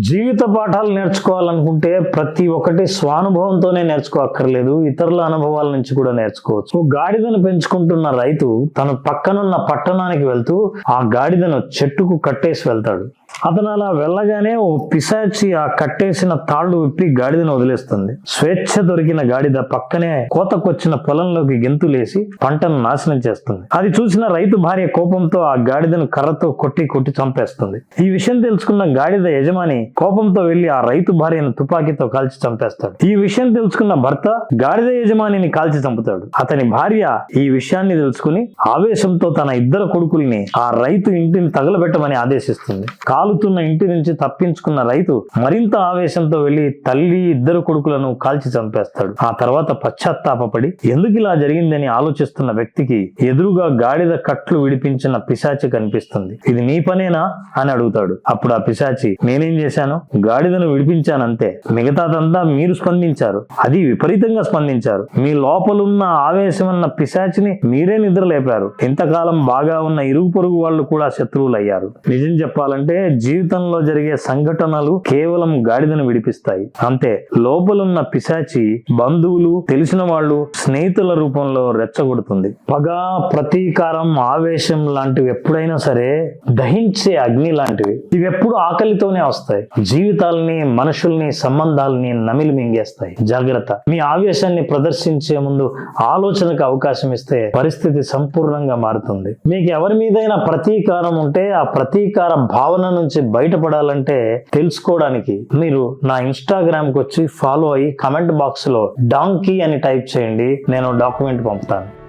జీవిత పాఠాలు నేర్చుకోవాలనుకుంటే ప్రతి ఒక్కటి స్వానుభవంతోనే నేర్చుకోక్కర్లేదు ఇతరుల అనుభవాల నుంచి కూడా నేర్చుకోవచ్చు. గాడిదను పెంచుకుంటున్న రైతు తన పక్కనున్న పట్టణానికి వెళ్తూ ఆ గాడిదను చెట్టుకు కట్టేసి వెళ్తాడు. అతను అలా వెళ్ళగానే ఓ పిశాచి ఆ కట్టేసిన తాళ్ళు విప్పి గాడిదను వదిలేస్తుంది. స్వేచ్ఛ దొరికిన గాడిద పక్కనే కోతకొచ్చిన పొలంలోకి గెంతులేసి పంటను నాశనం చేస్తుంది. అది చూసిన రైతు భార్య కోపంతో ఆ గాడిదను కర్రతో కొట్టి కొట్టి చంపేస్తుంది. ఈ విషయం తెలుసుకున్న గాడిద యజమాని కోపంతో వెళ్ళి ఆ రైతు భార్యను తుపాకీతో కాల్చి చంపేస్తాడు. ఈ విషయం తెలుసుకున్న భర్త గాడిద యజమానిని కాల్చి చంపుతాడు. అతని భార్య ఈ విషయాన్ని తెలుసుకుని ఆవేశంతో తన ఇద్దరు కొడుకుల్ని ఆ రైతు ఇంటిని తగలబెట్టమని ఆదేశిస్తుంది. కాలుతున్న ఇంటి నుంచి తప్పించుకున్న రైతు మరింత ఆవేశంతో వెళ్ళి తల్లి ఇద్దరు కొడుకులను కాల్చి చంపేస్తాడు. ఆ తర్వాత పశ్చాత్తాపపడి ఎందుకు ఇలా జరిగిందని ఆలోచిస్తున్న వ్యక్తికి ఎదురుగా గాడిద కట్లు విడిపించిన పిశాచి కనిపిస్తుంది. ఇది నీ పనేనా? అని అడుగుతాడు. అప్పుడు ఆ పిశాచి నేనేం చేశాను? గాడిదను విడిపించానంతే. మిగతాదంతా మీరు స్పందించారు. అది విపరీతంగా స్పందించారు. మీ లోపలున్న ఆవేశం అన్న పిశాచిని మీరే నిద్రలేపారు. ఇంతకాలం బాగా ఉన్న ఇరుగు పొరుగు వాళ్ళు కూడా శత్రువులు అయ్యారు నిజం చెప్పాలంటే జీవితంలో జరిగే సంఘటనలు కేవలం గాడిదను విడిపిస్తాయి. అంతే లోపలున్న పిశాచి బంధువులు తెలిసిన వాళ్ళు స్నేహితుల రూపంలో రెచ్చగొడుతుంది. పగ ప్రతీకారం ఆవేశం లాంటివి ఎప్పుడైనా సరే దహించే అగ్ని లాంటివి. ఇవి ఎప్పుడు ఆకలితోనే వస్తాయి. జీవితాలని మనుషుల్ని సంబంధాలని నమిలి మింగేస్తాయి. జాగ్రత్త. మీ ఆవేశాన్ని ప్రదర్శించే ముందు ఆలోచనకు అవకాశం ఇస్తే పరిస్థితి సంపూర్ణంగా మారుతుంది. మీకు ఎవరి మీదైనా ప్రతీకారం ఉంటే ఆ ప్రతీకార భావన నుంచి బయటపడాలంటే తెలుసుకోవడానికి మీరు నా ఇన్స్టాగ్రామ్కి వచ్చి ఫాలో అయ్యి కమెంట్ బాక్స్లో డాంకీ అని టైప్ చేయండి. నేను డాక్యుమెంట్ పంపుతాను.